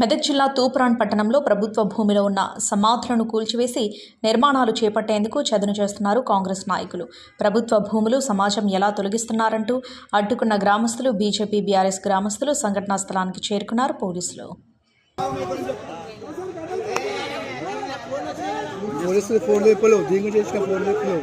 మెదక్ జిల్లా తూపురాన్ పట్టణంలో ప్రభుత్వ భూమిలో ఉన్న సమాధులను కూల్చివేసి నిర్మాణాలు చేపట్టేందుకు చదును చేస్తున్నారు కాంగ్రెస్ నాయకులు ప్రభుత్వ భూములు సమాజం ఎలా తొలగిస్తున్నారంటూ అడ్డుకున్న గ్రామస్తులు బీజేపీ బీఆర్ఎస్ గ్రామస్తులు సంఘటనా స్థలానికి చేరుకున్నారు పోలీసులు పోలీసులు ఫోన్ ఫోన్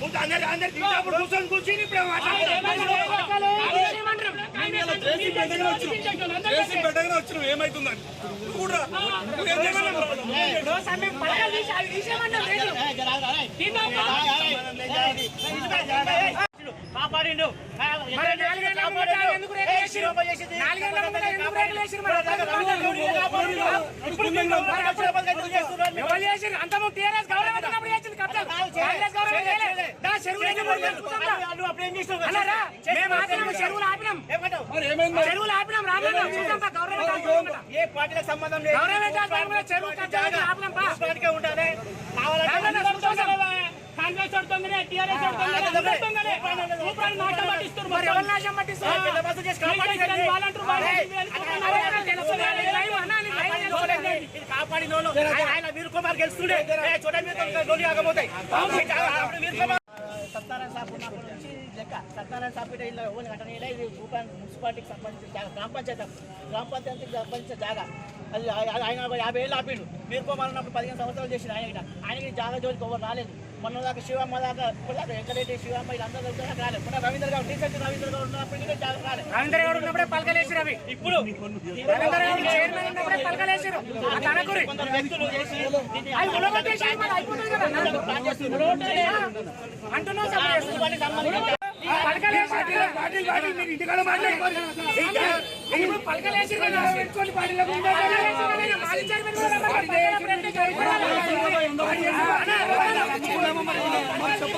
కూర్చొని కూర్చొని ఇప్పుడు వచ్చిన ఏమైతుందని కూడా కాపాడిండు అంతము టీఆర్ఎస్ గవర్నమెంట్ ఏ పార్టీలకు సంబంధం లేదు ఉండాలి కాంగ్రెస్ పడుతుందనే టీఆర్ఎస్ పడుతుందనే సూపర్ మాట పట్టిస్తారు మరి ఎవరు నాశం పట్టిస్తారు పెద్ద బస్సు చేసి కాపాడి వాలంటీర్ కాపాడిన వాళ్ళు ఆయన కుమార్ గెలుస్తుండే చూడండి గోళీ ఆగబోతాయి సత్యనారాయణ సాబ్ నుంచి లెక్క సత్యనారాయణ సాబ్ ఇలా ఓన్ ఘటనలే ఇది మున్సిపాలిటీకి సంబంధించిన జాగా గ్రామ పంచాయతీ గ్రామ పంచాయతీకి సంబంధించిన జాగా అది ఆయన యాభై ఏళ్ళు ఆపిండు మీరు కుమార్ ఉన్నప్పుడు పదిహేను సంవత్సరాలు చేసిన ఆయన ఆయన జాగా జోలికి ఎవరు రాలేదు మొన్న దాకా శివమ్మ దాకా ఇప్పుడు వెంకటరెడ్డి శివమ్మ వీళ్ళందరూ దొరుకుతా రాలేదు మొన్న రవీంద్ర గౌడ్ రీసెంట్ రవీంద్ర గౌడ్ ఉన్నప్పుడు రాలేదు రవీంద్ర గౌడ్ ఉన్నప్పుడే పలకలేసారు అవి ఇప్పుడు రవీంద్ర గౌడ్ చైర్మన్ ఉన్నప్పుడే పలకలేసారు ఆ కనకూరి అవి ఉలగొట్టేసారు మరి అయిపోతుంది కదా అంటున్నావు సంబంధించి పలకలేసి పలకలేసి